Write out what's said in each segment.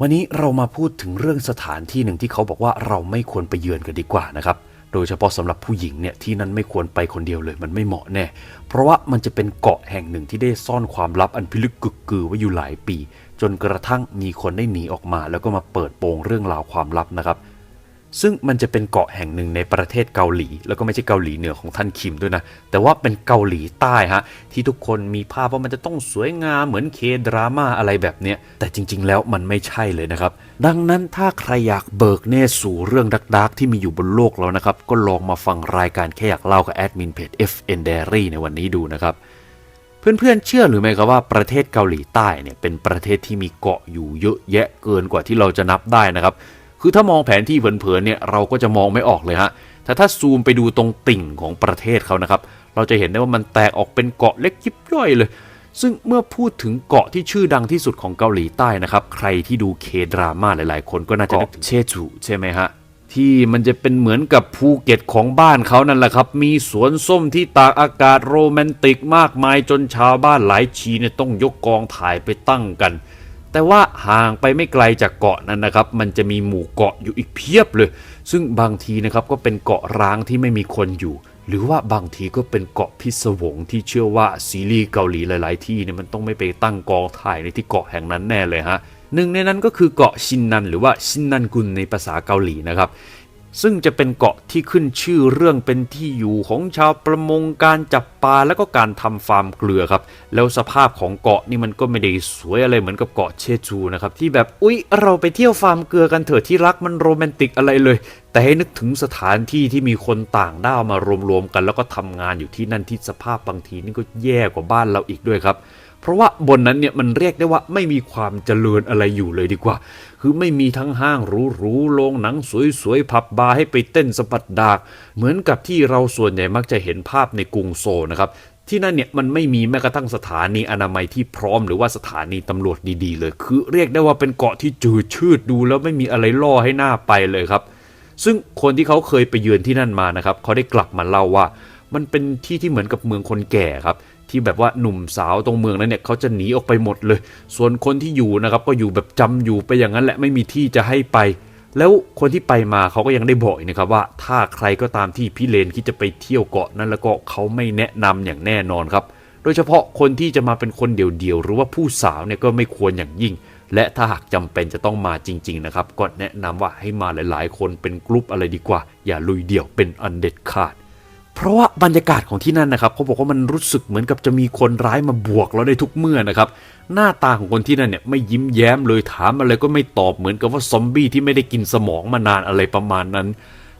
วันนี้เรามาพูดถึงเรื่องสถานที่หนึ่งที่เขาบอกว่าเราไม่ควรไปเยือนกันดีกว่านะครับโดยเฉพาะสำหรับผู้หญิงเนี่ยที่นั่นไม่ควรไปคนเดียวเลยมันไม่เหมาะแน่ เพราะว่ามันจะเป็นเกาะแห่งหนึ่งที่ได้ซ่อนความลับอันพิลึกกึกกือไว้อยู่หลายปี จนกระทั่งมีคนได้หนีออกมา แล้วก็มาเปิดโปงเรื่องราวความลับนะครับ ซึ่งมันจะเป็นเกาะแห่งหนึ่งในประเทศเกาหลี แล้วก็ไม่ใช่เกาหลีเหนือของท่านคิมด้วยนะ แต่ว่าเป็นเกาหลีใต้ฮะ ที่ทุกคนมีภาพว่ามันจะต้องสวยงามเหมือนเคดราม่าอะไรแบบเนี้ย แต่จริง ๆ แล้วมันไม่ใช่เลยนะครับ ดังนั้นถ้าใครอยากเบิกเนตสู่เรื่องดักๆที่มีอยู่บนโลกแล้วนะครับ ก็ลองมาฟังรายการแค่อยากเล่ากับแอดมินเพจ FN Diary ในวันนี้ดูนะครับเพื่อนๆ เชื่อหรือไม่ครับว่าประเทศเกาหลีใต้เนี่ยเป็นประเทศที่มีเกาะอยู่เยอะแยะเกินกว่าที่เราจะนับได้นะครับ คือถ้ามองแผนที่เผินๆเนี่ยเราก็จะมองไม่ออกเลยฮะแต่ถ้าซูมไปดูตรงติ่งของประเทศเขานะครับ เราจะเห็นได้ว่ามันแตกออกเป็นเกาะเล็กยิบย่อยเลย ซึ่งเมื่อพูดถึงเกาะที่ชื่อดังที่สุดของเกาหลีใต้นะครับ ใครที่ดูเคดราม่าหลายๆ คนก็น่าจะนึกถึงเชจูใช่ไหมฮะที่มันจะเป็นเหมือนกับภูเก็ตของบ้านเขานั่นแหละครับ มีสวนส้มที่ตากอากาศโรแมนติกมากมายจนชาวบ้านหลายชีเนี่ยต้องยกกองถ่ายไปตั้งกัน แต่ว่าห่างไปไม่ไกลจากเกาะนั้นนะครับ มันจะมีหมู่เกาะอยู่อีกเพียบเลย ซึ่งบางทีนะครับก็เป็นเกาะร้างที่ไม่มีคนอยู่ หรือว่าบางทีก็เป็นเกาะพิศวงที่เชื่อว่าซีรีส์เกาหลีหลาย ๆ ที่เนี่ยมันต้องไม่ไปตั้งกองถ่ายในที่เกาะแห่งนั้นแน่เลยฮะหนึ่งในนั้นก็คือเกาะชินนันหรือว่าชินนันกุนในภาษาเกาหลีนะครับ ซึ่งจะเป็นเกาะที่ขึ้นชื่อเรื่องเป็นที่อยู่ของชาวประมงการจับปลาแล้วก็การทำฟาร์มเกลือครับ แล้วสภาพของเกาะนี่มันก็ไม่ได้สวยอะไรเหมือนกับเกาะเชจูนะครับ ที่แบบอุ๊ย เราไปเที่ยวฟาร์มเกลือกันเถอะที่รักมันโรแมนติกอะไรเลย แต่ให้นึกถึงสถานที่ที่มีคนต่างด้าวมารวมๆกัน แล้วก็ทำงานอยู่ที่นั่นที่สภาพบางทีนี่ก็แย่กว่าบ้านเราอีกด้วยครับเพราะว่าบนนั้นเนี่ยมันเรียกได้ว่าไม่มีความเจริญอะไรอยู่เลยดีกว่า คือไม่มีทั้งห้างหรูๆโรงหนังสวยๆผับบาร์ให้ไปเต้นสะบัดดาก เหมือนกับที่เราส่วนใหญ่มักจะเห็นภาพในกรุงโซลนะครับที่นั่นเนี่ยมันไม่มีแม้กระทั่งสถานีอนามัยที่พร้อมหรือว่าสถานีตำรวจดีๆเลย คือเรียกได้ว่าเป็นเกาะที่จืดชืดดูแล้วไม่มีอะไรล่อให้หน้าไปเลยครับ ซึ่งคนที่เขาเคยไปเยือนที่นั่นมานะครับเขาได้กลับมาเล่าว่า มันเป็นที่ที่เหมือนกับเมืองคนแก่ครับ ที่แบบว่าหนุ่มสาวตรงเมืองนั้นเนี่ยเขาจะหนีออกไปหมดเลย ส่วนคนที่อยู่นะครับก็อยู่แบบจำอยู่ไปอย่างนั้นแหละไม่มีที่จะให้ไป แล้วคนที่ไปมาเขาก็ยังได้บอกนะครับว่าถ้าใครก็ตามที่พี่เลนคิดจะไปเที่ยวเกาะนั้นแล้วก็เขาไม่แนะนำอย่างแน่นอนครับ โดยเฉพาะคนที่จะมาเป็นคนเดี่ยวๆหรือว่าผู้สาวเนี่ยก็ไม่ควรอย่างยิ่ง และถ้าหากจำเป็นจะต้องมาจริง ๆนะครับ ก็แนะนำว่าให้มาหลาย ๆ คนเป็นกลุ่มอะไรดีกว่า อย่าลุยเดี่ยวเป็นอันเด็ดขาด เพราะว่าบรรยากาศของที่นั่นนะครับเขาบอกว่ามันรู้สึกเหมือนกับจะมีคนร้ายมาบวกเราได้ทุกเมื่อนะครับหน้าตาของคนที่นั่นเนี่ยไม่ยิ้มแย้มเลยถามอะไรก็ไม่ตอบเหมือนกับว่าซอมบี้ที่ไม่ได้กินสมองมานานอะไรประมาณนั้น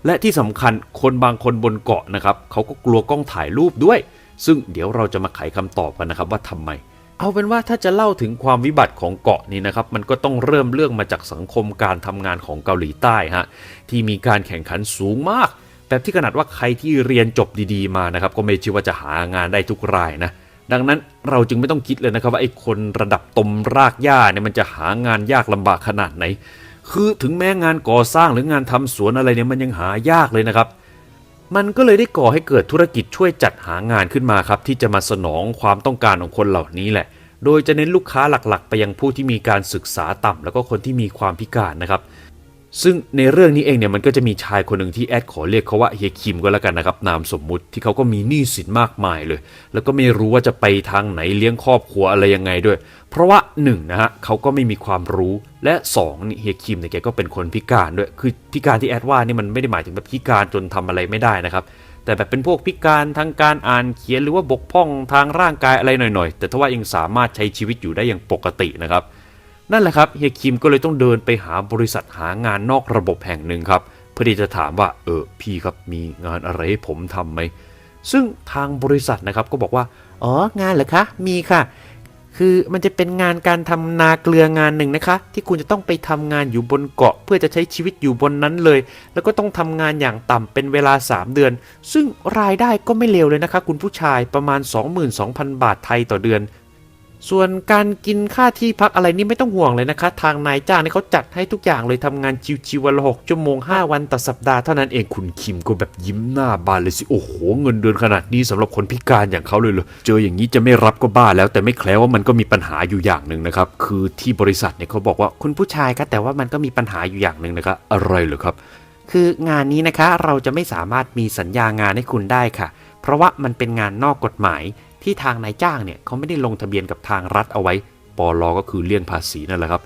และที่สำคัญคนบางคนบนเกาะนะครับเขาก็กลัวกล้องถ่ายรูปด้วย ซึ่งเดี๋ยวเราจะมาไขคำตอบกันนะครับว่าทำไม เอาเป็นว่าถ้าจะเล่าถึงความวิบัติของเกาะนี้นะครับมันก็ต้องเริ่มเรื่องมาจากสังคมการทำงานของเกาหลีใต้ฮะที่มีการแข่งขันสูงมาก แบบที่ขนาดว่าใครที่เรียนจบดีๆมานะครับก็ไม่เชื่อว่าจะหางานได้ทุกรายนะดังนั้นเราจึงไม่ต้องคิดเลยนะครับว่าไอ้คนระดับตมรากหญ้าเนี่ยมันจะหางานยากลำบากขนาดไหน คือถึงแม้งานก่อสร้างหรืองานทำสวนอะไรเนี่ยมันยังหายากเลยนะครับ มันก็เลยได้ก่อให้เกิดธุรกิจช่วยจัดหางานขึ้นมาครับ ที่จะมาสนองความต้องการของคนเหล่านี้แหละ โดยจะเน้นลูกค้าหลักๆ ไปยังผู้ที่มีการศึกษาต่ำแล้วก็คนที่มีความพิการนะครับ ซึ่งในเรื่องนี้เองเนี่ยมันก็จะมีชายคนหนึ่งที่แอดขอเรียกเขาว่าเฮียคิมก็แล้วกันนะครับนามสมมุติที่เขาก็มีหนี้สินมากมายเลย แล้วก็ไม่รู้ว่าจะไปทางไหนเลี้ยงครอบครัวอะไรยังไงด้วย เพราะว่า1นงนะฮะเขาก็ไม่มีความรู้และ2นี่เฮียคิมเนี่ยแกก็เป็นคนพิการด้วย คือพิการที่แอดว่านี่มันไม่ได้หมายถึงแบบพิการจนทำอะไรไม่ได้นะครับแต่แบบเป็นพวกพิการทางการอ่านเขียนหรือว่าบกพร่องทางร่างกายอะไรหน่อยๆ แต่ทว่ายังสามารถใช้ชีวิตอยู่ได้อย่างปกตินะครับ นั่นแหละครับเฮียคิมก็เลยต้องเดินไปหาบริษัทหางานนอกระบบแห่งหนึ่งครับเพื่อที่จะถามว่าเออพี่ครับมีงานอะไรให้ผมทำไหมซึ่งทางบริษัทนะครับก็บอกว่าอ๋องานเหรอคะมีค่ะ คือมันจะเป็นงานการทำนาเกลืองานหนึ่งนะคะ ที่คุณจะต้องไปทำงานอยู่บนเกาะ เพื่อจะใช้ชีวิตอยู่บนนั้นเลย แล้วก็ต้องทำงานอย่างต่ำเป็นเวลา 3 เดือน ซึ่งรายได้ก็ไม่เลวเลยนะคะ คุณผู้ชายประมาณ 22,000 บาทไทยต่อเดือน ส่วนการกินค่าที่พักอะไรนี่ไม่ต้องห่วงเลยนะคะ ทางนายจ้างนี่เขาจัดให้ทุกอย่างเลยทำงานชิวๆวันละหกชั่วโมง 5 วันต่อสัปดาห์เท่านั้นเองคุณคิมก็แบบยิ้มหน้าบานเลยสิ โอ้โห เงินเดือนขนาดนี้สำหรับคนพิการอย่างเขาเลยเหรอเจออย่างนี้จะไม่รับก็บ้าแล้วแต่ไม่แคล้วว่ามันก็มีปัญหาอยู่อย่างหนึ่งนะครับ คือที่บริษัทเนี่ยเขาบอกว่าคุณผู้ชายคะแต่ว่ามันก็มีปัญหาอยู่อย่างหนึ่งนะคะอะไรเหรอครับ คืองานนี้นะคะเราจะไม่สามารถมีสัญญางานให้คุณได้ค่ะ เพราะว่ามันเป็นงานนอกกฎหมาย ที่ทางนายจ้างเนี่ยเขาไม่ได้ลงทะเบียนกับทางรัฐเอาไว้ปอลอก็คือเลี่ยงภาษีนั่นแหละครับ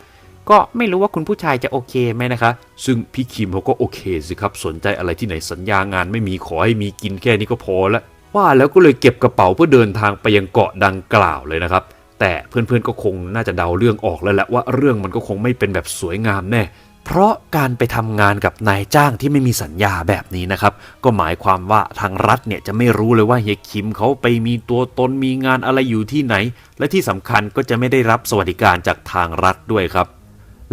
ก็ไม่รู้ว่าคุณผู้ชายจะโอเคไหมนะคะ ซึ่งพี่คิมเขาก็โอเคสิครับ สนใจอะไรที่ไหนสัญญางานไม่มีขอให้มีกินแค่นี้ก็พอละว่าแล้วก็เลยเก็บกระเป๋าเพื่อเดินทางไปยังเกาะดังกล่าวเลยนะครับ แต่เพื่อนๆก็คงน่าจะเดาเรื่องออกแล้วแหละว่าเรื่องมันก็คงไม่เป็นแบบสวยงามแน่ เพราะการไปทำงานกับนายจ้างที่ไม่มีสัญญาแบบนี้นะครับ ก็หมายความว่าทางรัฐเนี่ยจะไม่รู้เลยว่าเฮียคิมเขาไปมีตัวตนมีงานอะไรอยู่ที่ไหน และที่สำคัญก็จะไม่ได้รับสวัสดิการจากทางรัฐด้วยครับ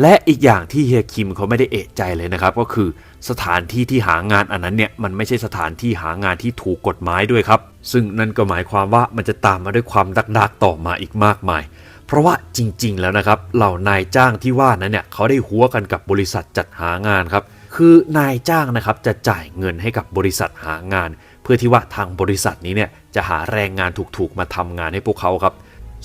และอีกอย่างที่เฮียคิมเขาไม่ได้เอะใจเลยนะครับ ก็คือสถานที่ที่หางานอันนั้นเนี่ยมันไม่ใช่สถานที่หางานที่ถูกกฎหมายด้วยครับ ซึ่งนั่นก็หมายความว่ามันจะตามมาด้วยความดักดักต่อมาอีกมากมาย เพราะว่าจริงๆแล้วนะครับเหล่านายจ้างที่ว่านั้นเนี่ยเขาได้หัวกันกับบริษัทจัดหางานครับคือนายจ้างนะครับจะจ่ายเงินให้กับบริษัทหางาน เพื่อที่ว่าทางบริษัทนี้เนี่ยจะหาแรงงานถูกๆมาทำงานให้พวกเขาครับ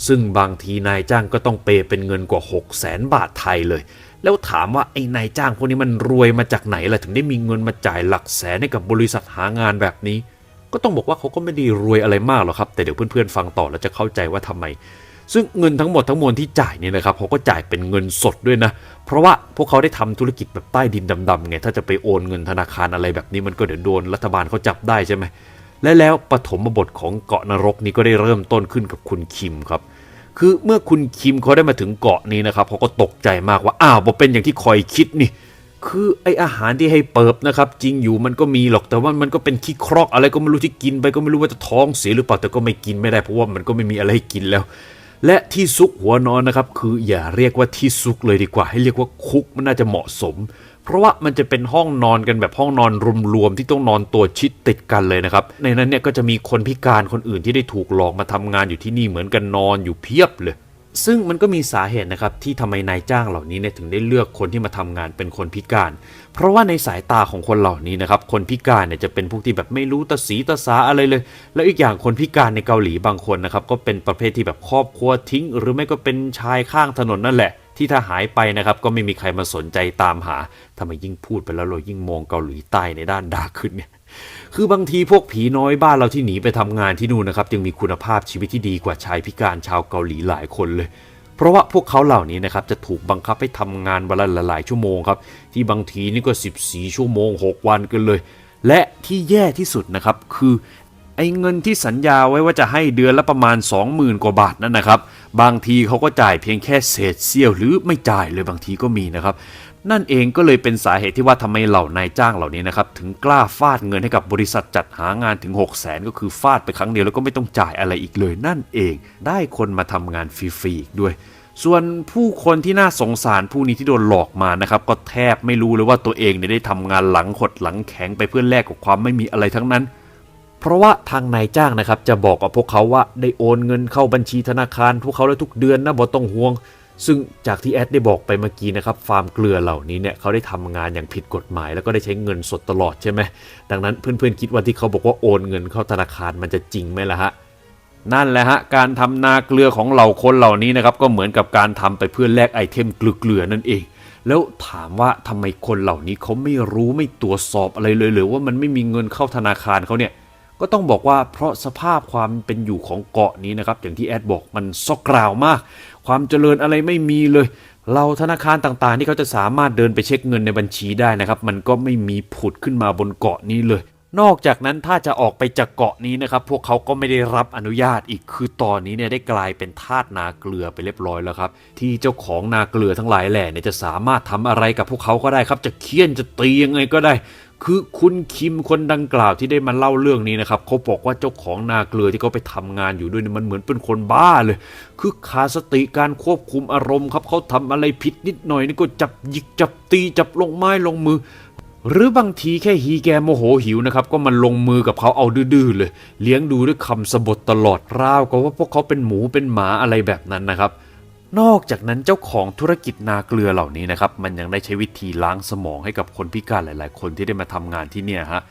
ซึ่งบางทีนายจ้างก็ต้องเปย์เป็นเงินกว่า 6 0แสนบาทไทยเลย แล้วถามว่าไอ้นายจ้างพวกนี้มันรวยมาจากไหนล่ะถึงได้มีเงินมาจ่ายหลักแสนให้กับบริษัทหางานแบบนี้ ก็ต้องบอกว่าเขาก็ไม่ได้รวยอะไรมากหรอกครับ แต่เดี๋ยวเพื่อนๆฟังต่อแล้วจะเข้าใจว่าทำไม ซึ่งเงินทั้งหมดทั้งมวลที่จ่ายเนี่ยนะครับเขาก็จ่ายเป็นเงินสดด้วยนะ เพราะว่าพวกเขาได้ทำธุรกิจแบบใต้ดินดำๆไงถ้าจะไปโอนเงินธนาคารอะไรแบบนี้มันก็เดี๋ยวโดนรัฐบาลเขาจับได้ใช่ไหมและแล้วปฐมบทของเกาะนรกนี้ก็ได้เริ่มต้นขึ้นกับคุณคิมครับ คือเมื่อคุณคิมเขาได้มาถึงเกาะนี้นะครับเขาก็ตกใจมากว่าอ้าวบ่เป็นอย่างที่คอยคิดนี่ คือไออาหารที่ให้เปิบนะครับ จริงอยู่มันก็มีหรอกแต่ว่ามันก็เป็นขี้ครอกอะไรก็ไม่รู้ที่กินไปก็ไม่รู้ว่าจะท้องเสียหรือเปล่าแต่ก็ไม่กินไม่ได้เพราะว่ามันก็ไม่มีอะไรให้กินแล้ว และที่ซุกหัวนอนนะครับ คืออย่าเรียกว่าที่ซุกเลยดีกว่า ให้เรียกว่าคุกมันน่าจะเหมาะสม เพราะว่ามันจะเป็นห้องนอนกันแบบห้องนอนรวมๆที่ต้องนอนตัวชิดติดกันเลยนะครับ ในนั้นเนี่ยก็จะมีคนพิการคนอื่นที่ได้ถูกหลอกมาทำงานอยู่ที่นี่เหมือนกันนอนอยู่เพียบเลยซึ่งมันก็มีสาเหตุนะครับที่ทำไมนายจ้างเหล่านี้เนี่ยถึงได้เลือกคนที่มาทำงานเป็นคนพิการ เพราะว่าในสายตาของคนเหล่านี้นะครับคนพิการเนี่ยจะเป็นพวกที่แบบไม่รู้ตาสีตาสาอะไรเลย แล้วอีกอย่างคนพิการในเกาหลีบางคนนะครับก็เป็นประเภทที่แบบครอบครัวทิ้ง หรือไม่ก็เป็นชายข้างถนนนั่นแหละที่ถ้าหายไปนะครับก็ไม่มีใครมาสนใจตามหาทำไมยิ่งพูดไปแล้วเรายิ่งมองเกาหลีใต้ในด้านดาขึ้นเนี่ยคือบางทีพวกผีน้อยบ้านเราที่หนีไปทำงานที่นู่นนะครับยังมีคุณภาพชีวิตที่ดีกว่าชายพิการชาวเกาหลีหลายคนเลย ราะว่าพวกเขาเหล่านี้นะครับจะถูกบังคับให้ทำงานวันละหลายชั่วโมงครับที่บางทีนี่ก็ 14 ชั่วโมง 6 วันกันเลย และที่แย่ที่สุดนะครับคือไอ้เงินที่สัญญาไว้ว่าจะให้เดือนละประมาณ 20,000 กว่าบาทนั่นนะครับ บางทีเขาก็จ่ายเพียงแค่เศษเสี้ยวหรือไม่จ่ายเลยบางทีก็มีนะครับ นั่นเองก็เลยเป็นสาเหตุที่ว่าทำไมเหล่านายจ้างเหล่านี้นะครับ ถึงกล้าฟาดเงินให้กับบริษัทจัดหางานถึง 6 0แสนก็คือฟาดไปครั้งเดียวแล้วก็ไม่ต้องจ่ายอะไรอีกเลยนั่นเอง ได้คนมาทำงานฟรีๆอีกด้วย ส่วนผู้คนที่น่าสงสารผู้นี้ที่โดนหลอกมานะครับ ก็แทบไม่รู้เลยว่าตัวเองเนี่ยได้ทำงานหลังขดหลังแข็งไปเพื่อแลกกับความไม่มีอะไรทั้งนั้นเพราะว่าทางนายจ้างนะครับจะบอกกับพวกเขาว่าได้โอนเงินเข้าบัญชีธนาคาร พวกเขาได้วทุกเดือนนะบ่ต้องห่วง ซึ่งจากที่แอดได้บอกไปเมื่อกี้นะครับฟาร์มเกลือเหล่านี้เนี่ยเขาได้ทำงานอย่างผิดกฎหมาย แล้วก็ได้ใช้เงินสดตลอดใช่ไหมดังนั้นเพื่อนๆคิดว่าที่เขาบอกว่าโอนเงินเข้าธนาคารมันจะจริงไหมล่ะฮะนั่นแหละฮะการทำนาเกลือของเหล่าคนเหล่านี้นะครับก็เหมือนกับการทำไปเพื่อแลกไอเทมเกลือๆนั่นเอง แล้วถามว่าทำไมคนเหล่านี้เขาไม่รู้ไม่ตรวจสอบอะไรเลยหรือว่ามันไม่มีเงินเข้าธนาคารเขาเนี่ย ก็ต้องบอกว่าเพราะสภาพความเป็นอยู่ของเกาะนี้นะครับ อย่างที่แอดบอกมันซอกกราวมาก ความเจริญอะไรไม่มีเลย เราธนาคารต่างๆ ที่เขาจะสามารถเดินไปเช็คเงินในบัญชีได้นะครับ มันก็ไม่มีผุดขึ้นมาบนเกาะนี้เลย นอกจากนั้นถ้าจะออกไปจากเกาะนี้นะครับ พวกเขาก็ไม่ได้รับอนุญาตอีกคือตอนนี้เนี่ยได้กลายเป็นทาสนาเกลือไปเรียบร้อยแล้วครับ ที่เจ้าของนาเกลือทั้งหลายแหล่เนี่ยจะสามารถทำอะไรกับพวกเขาก็ได้ครับ จะเคี่ยนจะตียังไงก็ได้ คือคุณคิมคนดังกล่าวที่ได้มาเล่าเรื่องนี้นะครับเขาบอกว่าเจ้าของนาเกลือที่เขาไปทำงานอยู่ด้วยมันเหมือนเป็นคนบ้าเลย คือขาดสติการควบคุมอารมณ์ครับเขาทำอะไรผิดนิดหน่อยนี่ก็จับหยิกจับตีจับลงไม้ลงมือ หรือบางทีแค่ฮีแกโมโหหิวนะครับก็มันลงมือกับเขาเอาดื้อเลย เลี้ยงดูด้วยคำสบทตลอดราวกับว่าพวกเขาเป็นหมูเป็นหมาอะไรแบบนั้นนะครับ นอกจากนั้นเจ้าของธุรกิจนาเกลือเหล่านี้นะครับมันยังได้ใช้วิธีล้างสมองให้กับคนพิการหลาย ๆ คนที่ได้มาทำงานที่เนี่ยฮะ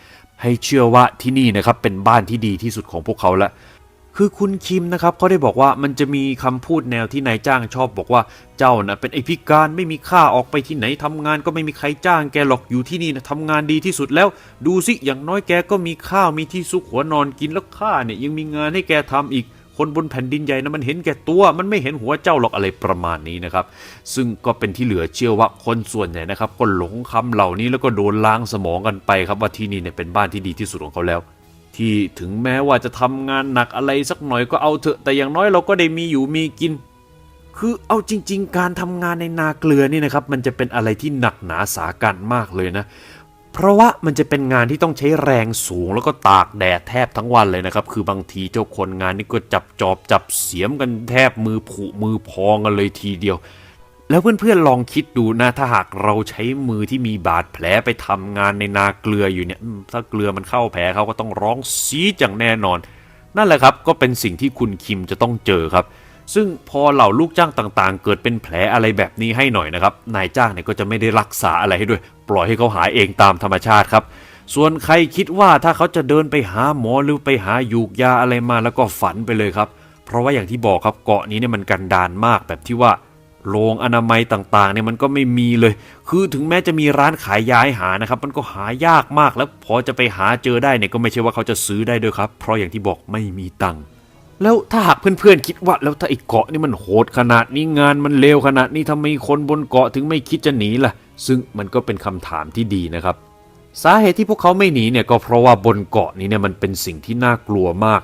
ให้เชื่อว่าที่นี่นะครับเป็นบ้านที่ดีที่สุดของพวกเขาละคือคุณคิมนะครับเขาได้บอกว่ามันจะมีคำพูดแนวที่นายจ้างชอบบอกว่าเจ้านะเป็นไอพิการไม่มีค่าออกไปที่ไหนทำงานก็ไม่มีใครจ้างแกหรอกอยู่ที่นี่นะทำงานดีที่สุดแล้ว ดูสิอย่างน้อยแกก็มีข้าวมีที่ซุกหัวนอนกินแล้วข้าเนี่ยยังมีงานให้แกทำอีก คนบนแผ่นดินใหญ่นะมันเห็นแก่ตัว มันไม่เห็นหัวเจ้าหรอกอะไรประมาณนี้นะครับ ซึ่งก็เป็นที่เหลือเชื่อว่าคนส่วนใหญ่นะครับก็หลงคำเหล่านี้แล้วก็โดนล้างสมองกันไปครับว่าที่นี่เนี่ยเป็นบ้านที่ดีที่สุดของเขาแล้ว ที่ถึงแม้ว่าจะทำงานหนักอะไรสักหน่อยก็เอาเถอะแต่อย่างน้อยเราก็ได้มีอยู่มีกินคือเอาจริง ๆ การทำงานในนาเกลือนี่นะครับ มันจะเป็นอะไรที่หนักหนาสากันมากเลยนะ เพราะว่ามันจะเป็นงานที่ต้องใช้แรงสูงแล้วก็ตากแดดแทบทั้งวันเลยนะครับ คือบางทีเจ้าคนงานนี่ก็จับจอบจับเสียมกันแทบมือผุมือพองกันเลยทีเดียว แล้วเพื่อนๆลองคิดดูนะถ้าหากเราใช้มือที่มีบาดแผลไปทำงานในนาเกลืออยู่เนี่ยถ้าเกลือมันเข้าแผลเขาก็ต้องร้องซีดอย่างแน่นอน นั่นแหละครับก็เป็นสิ่งที่คุณคิมจะต้องเจอครับ ซึ่งพอเหล่าลูกจ้างต่างๆ เกิดเป็นแผลอะไรแบบนี้ให้หน่อยนะครับ นายจ้างเนี่ยก็จะไม่ได้รักษาอะไรให้ด้วย ปล่อยให้เขาหายเองตามธรรมชาติครับ ส่วนใครคิดว่าถ้าเขาจะเดินไปหาหมอหรือไปหายูกยาอะไรมาแล้วก็ฝันไปเลยครับ เพราะว่าอย่างที่บอกครับเกาะนี้เนี่ยมันกันดานมากแบบที่ว่าโรงอนามัยต่างๆเนี่ยมันก็ไม่มีเลย คือถึงแม้จะมีร้านขายยาให้หานะครับ มันก็หายากมากแล้วพอจะไปหาเจอได้เนี่ยก็ไม่ใช่ว่าเขาจะซื้อได้ด้วยครับ เพราะอย่างที่บอกไม่มีตังค์ แล้วถ้าหากเพื่อนๆคิดว่าแล้วถ้าไอ้เกาะนี่มันโหดขนาดนี้งานมันเลวขนาดนี้ทำไมคนบนเกาะถึงไม่คิดจะหนีล่ะ ซึ่งมันก็เป็นคำถามที่ดีนะครับ สาเหตุที่พวกเขาไม่หนีเนี่ยก็เพราะว่าบนเกาะนี้เนี่ยมันเป็นสิ่งที่น่ากลัวมาก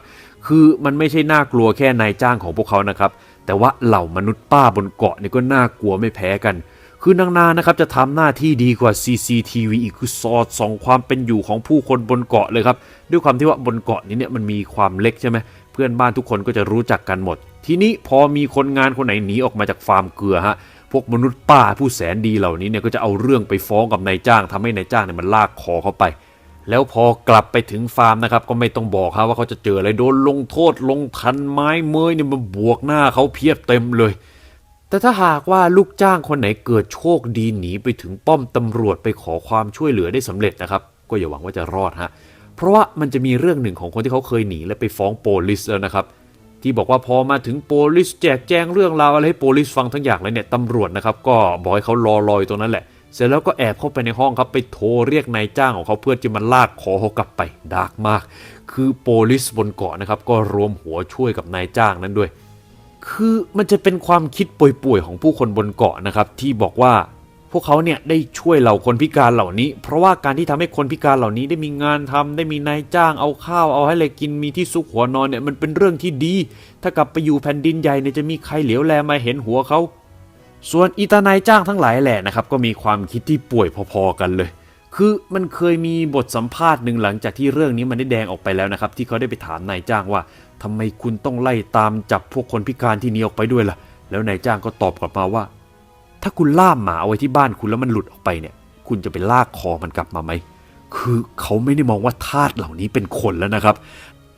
คือมันไม่ใช่น่ากลัวแค่นายจ้างของพวกเขานะครับ แต่ว่าเหล่ามนุษย์ป้าบนเกาะนี่ก็น่ากลัวไม่แพ้กัน คือนางนานะครับจะทำหน้าที่ดีกว่า CCTV อีกคือสอดส่องความเป็นอยู่ของผู้คนบนเกาะเลยครับด้วยความที่ว่าบนเกาะนี้เนี่ยมันมีความเล็กใช่ไหม พื่อนบ้านทุกคนก็จะรู้จักกันหมด ทีนี้พอมีคนงานคนไหนหนีออกมาจากฟาร์มเกลือฮะพวกมนุษย์ป้าผู้แสนดีเหล่านี้เนี่ยก็จะเอาเรื่องไปฟ้องกับนายจ้างทำให้นายจ้างเนี่ยมันลากคอเขาไป แล้วพอกลับไปถึงฟาร์มนะครับก็ไม่ต้องบอกครับว่าเขาจะเจออะไรโดนลงโทษลงทันไม้เมยเนี่ยมาบวกหน้าเขาเพียบเต็มเลย แต่ถ้าหากว่าลูกจ้างคนไหนเกิดโชคดีหนีไปถึงป้อมตำรวจไปขอความช่วยเหลือได้สำเร็จนะครับ ก็อย่าหวังว่าจะรอดฮะเพราะว่ามันจะมีเรื่องหนึ่งของคนที่เขาเคยหนีและไปฟ้องโปลิสแล้วนะครับ ที่บอกว่าพอมาถึงโปลิสแจกแจงเรื่องราวอะไรให้โปลิสฟังทั้งอย่างเลยเนี่ยตำรวจนะครับก็บอกให้เขารอรอยตรงนั้นแหละ เสร็จแล้วก็แอบเข้าไปในห้องครับไปโทรเรียกนายจ้างของเขาเพื่อจะมาลากคอเขากลับไปดาร์กมาก คือโปลิสบนเกาะนะครับก็รวมหัวช่วยกับนายจ้างนั้นด้วย คือมันจะเป็นความคิดป่วยๆของผู้คนบนเกาะนะครับที่บอกว่า พวกเขาเนี่ยได้ช่วยเหล่าคนพิการเหล่านี้ เพราะว่าการที่ทำให้คนพิการเหล่านี้ได้มีงานทำได้มีนายจ้างเอาข้าวเอาให้อะไรกินมีที่ซุกหัวนอนเนี่ยมันเป็นเรื่องที่ดี ถ้ากลับไปอยู่แผ่นดินใหญ่เนี่ยจะมีใครเหลียวแลมาเห็นหัวเขาส่วนอีตานายจ้างทั้งหลายแหละนะครับก็มีความคิดที่ป่วยพอๆกันเลย คือมันเคยมีบทสัมภาษณ์หนึ่งหลังจากที่เรื่องนี้มันได้แดงออกไปแล้วนะครับที่เขาได้ไปถามนายจ้างว่าทำไมคุณต้องไล่ตามจับพวกคนพิการที่นี้ออกไปด้วยล่ะ แล้วนายจ้างก็ตอบกลับมาว่า ถ้าคุณล่ามหมาเอาไว้ที่บ้านคุณแล้วมันหลุดออกไปเนี่ย คุณจะไปลากคอมันกลับมาไหม คือเขาไม่ได้มองว่าทาสเหล่านี้เป็นคนแล้วนะครับ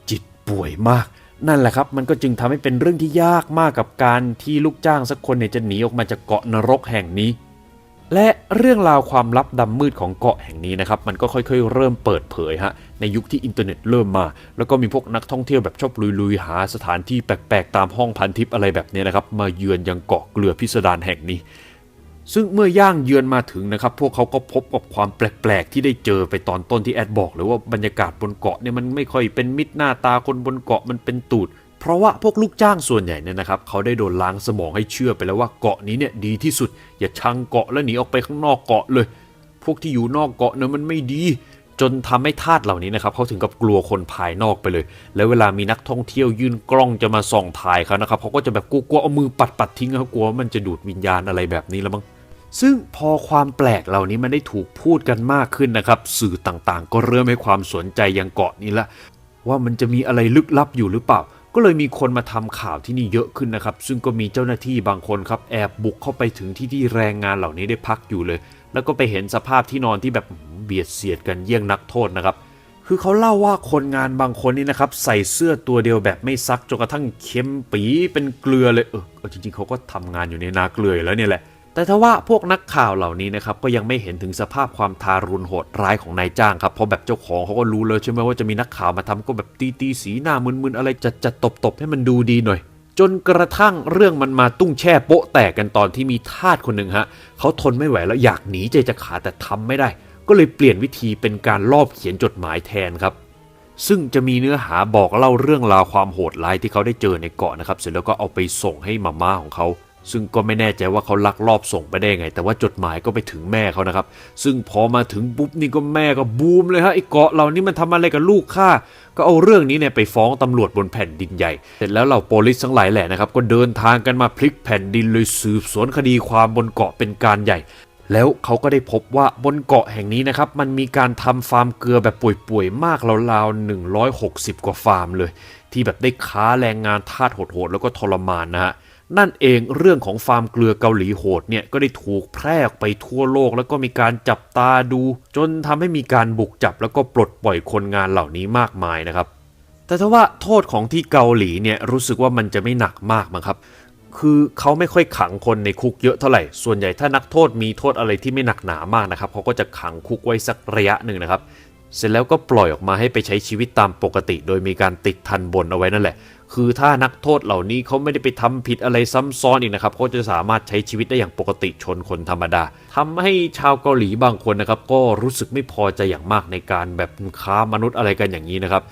จิตป่วยมาก นั่นแหละครับ มันก็จึงทำให้เป็นเรื่องที่ยากมากกับการที่ลูกจ้างสักคนเนี่ยจะหนีออกมาจากเกาะนรกแห่งนี้ และเรื่องราวความลับดำมืดของเกาะแห่งนี้นะครับ มันก็ค่อยๆ เริ่มเปิดเผยฮะ ในยุคที่อินเทอร์เน็ตเริ่มมา แล้วก็มีพวกนักท่องเที่ยวแบบชอบลุยๆหาสถานที่แปลกๆ ตามห้องพันทิปอะไรแบบนี้นะครับ มาเยือนยังเกาะเกลือพิสดารแห่งนี้ ซึ่งเมื่อย่างเยือนมาถึงนะครับ พวกเขาก็พบกับความแปลกๆ ที่ได้เจอไปตอนต้นที่แอดบอกเลยว่าบรรยากาศบนเกาะเนี่ยมันไม่ค่อยเป็นมิตรหน้าตาคนบนเกาะมันเป็นตูด เพราะว่าพวกลูกจ้างส่วนใหญ่เนี่ยนะครับ เขาได้โดนล้างสมองให้เชื่อไปแล้วว่าเกาะนี้เนี่ยดีที่สุด อย่าชังเกาะแล้วหนีออกไปข้างนอกเกาะเลย พวกที่อยู่นอกเกาะเนี่ยมันไม่ดี จนทำให้ทาสเหล่านี้นะครับเขาถึงกับกลัวคนภายนอกไปเลย แล้วเวลามีนักท่องเที่ยวยื่นกล้องจะมาส่องถ่ายเขานะครับเขาก็จะแบบกลัวๆเอามือปัดปัดๆทิ้งเขากลัวว่ามันจะดูดวิญญาณอะไรแบบนี้แล้วมั้ง ซึ่งพอความแปลกเหล่านี้มันได้ถูกพูดกันมากขึ้นนะครับ สื่อต่างๆ ก็เริ่มให้ความสนใจยังเกาะนี้ละ ว่ามันจะมีอะไรลึกลับอยู่หรือเปล่า ก็เลยมีคนมาทำข่าวที่นี่เยอะขึ้นนะครับ ซึ่งก็มีเจ้าหน้าที่บางคนครับแอบบุกเข้าไปถึงที่ที่แรงงานเหล่านี้ได้พักอยู่เลย แล้วก็ไปเห็นสภาพที่นอนที่แบบเบียดเสียดกันเยี่ยงนักโทษนะครับคือเขาเล่าว่าคนงานบางคนนี่นะครับใส่เสื้อตัวเดียวแบบไม่ซักจนกระทั่งเค็มปีเป็นเกลือเลยเออจริงๆเขาก็ทำงานอยู่ในนาเกลืออยู่แล้วเนี่ยแหละ แต่ถ้าว่าพวกนักข่าวเหล่านี้นะครับก็ยังไม่เห็นถึงสภาพความทารุณโหดร้ายของนายจ้างครับเพราะแบบเจ้าของเขาก็รู้เลยใช่ไหมว่าจะมีนักข่าวมาทำก็แบบตีตีสีหน้ามึนๆอะไรจัดจัดตบตบให้มันดูดีหน่อย จนกระทั่งเรื่องมันมาตุ้งแช่โป๊ะแตกกันตอนที่มีทาสคนหนึ่งฮะเขาทนไม่ไหวแล้วอยากหนีใจจะขาดแต่ทำไม่ได้ ก็เลยเปลี่ยนวิธีเป็นการลอบเขียนจดหมายแทนครับซึ่งจะมีเนื้อหาบอกเล่าเรื่องราวความโหดร้ายที่เขาได้เจอในเกาะนะครับ เสร็จแล้วก็เอาไปส่งให้มาม่าของเขา ซึ่งก็ไม่แน่ใจว่าเขาลักลอบส่งไปได้ไง แต่ว่าจดหมายก็ไปถึงแม่เขานะครับ ซึ่งพอมาถึงปุ๊บนี่ก็แม่ก็บูมเลยฮะไอ้เกาะเหล่านี้มันทำอะไรกับลูกข้าก็เอาเรื่องนี้เนี่ยไปฟ้องตำรวจบนแผ่นดินใหญ่ เสร็จแล้วเหล่าโปลิสทั้งหลายแหละนะครับก็เดินทางกันมาพลิกแผ่นดินเลยสืบสวนคดีความบนเกาะเป็นการใหญ่แล้วเขาก็ได้พบว่าบนเกาะแห่งนี้นะครับ มันมีการทำฟาร์มเกลือแบบป่วยๆ มากราวๆ160 กว่าฟาร์มเลย ที่แบบได้ค้าแรงงานทาสโหดๆ แล้วก็ทรมานนะฮะ นั่นเองเรื่องของฟาร์มเกลือเกาหลีโหดเนี่ยก็ได้ถูกแพร่ออกไปทั่วโลก แล้วก็มีการจับตาดู จนทำให้มีการบุกจับแล้วก็ปลดปล่อยคนงานเหล่านี้มากมายนะครับ แต่ถ้าว่าโทษของที่เกาหลีเนี่ยรู้สึกว่ามันจะไม่หนักมากมั้งครับ คือเขาไม่ค่อยขังคนในคุกเยอะเท่าไหร่ ส่วนใหญ่ถ้านักโทษมีโทษอะไรที่ไม่หนักหนามากนะครับเขาก็จะขังคุกไว้สักระยะหนึ่งนะครับเสร็จแล้วก็ปล่อยออกมาให้ไปใช้ชีวิตตามปกติ โดยมีการติดทันบนเอาไว้นั่นแหละ คือถ้านักโทษเหล่านี้เขาไม่ได้ไปทำผิดอะไรซ้ำซ้อนอีกนะครับเขาจะสามารถใช้ชีวิตได้อย่างปกติชนคนธรรมดาทำให้ชาวเกาหลีบางคนนะครับ ก็รู้สึกไม่พอใจอย่างมากในการแบบค้ามนุษย์อะไรกันอย่างนี้นะครับ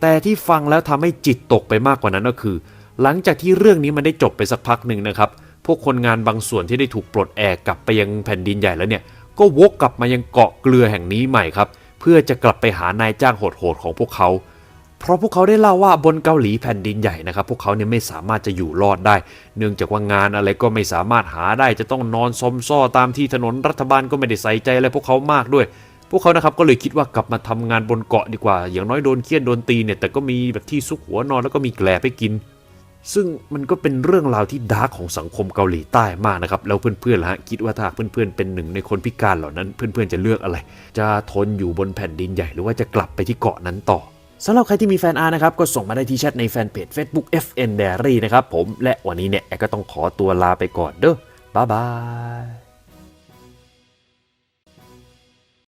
แต่ที่ฟังแล้วทำให้จิตตกไปมากกว่านั้นก็คือ หลังจากที่เรื่องนี้มันได้จบไปสักพักหนึ่งนะครับ พวกคนงานบางส่วนที่ได้ถูกปลดแอกกลับไปยังแผ่นดินใหญ่แล้วเนี่ย ก็วกกลับมายังเกาะเกลือแห่งนี้ใหม่ครับ เพื่อจะกลับไปหานายจ้างโหดๆของพวกเขา เพราะพวกเขาได้เล่าว่าบนเกาหลีแผ่นดินใหญ่นะครับ พวกเขาเนี่ยไม่สามารถจะอยู่รอดได้ เนื่องจากว่างานอะไรก็ไม่สามารถหาได้จะต้องนอนซมซ่อตามที่ถนนรัฐบาลก็ไม่ได้ใส่ใจอะไรพวกเขามากด้วย พวกเขานะครับก็เลยคิดว่ากลับมาทำงานบนเกาะดีกว่า อย่างน้อยโดนเคี่ยนโดนตีเนี่ยแต่ก็มีแบบที่ซุกหัวนอนแล้วก็มีแกลบให้กินซึ่งมันก็เป็นเรื่องราวที่ดาร์กของสังคมเกาหลีใต้มากนะครับ แล้วเพื่อนๆล่ะฮะคิดว่าถ้าเพื่อนๆเป็นหนึ่งในคนพิการเหล่านั้น เพื่อนๆจะเลือกอะไร จะทนอยู่บนแผ่นดินใหญ่หรือว่าจะกลับไปที่เกาะนั้นต่อ สำหรับใครที่มีแฟนอาร์นะครับ ก็ส่งมาได้ที่แชทในแฟนเพจ Facebook FN Diary นะครับผม และวันนี้เนี่ยแอก็ต้องขอตัวลาไปก่อนเด้อบ๊ายบาย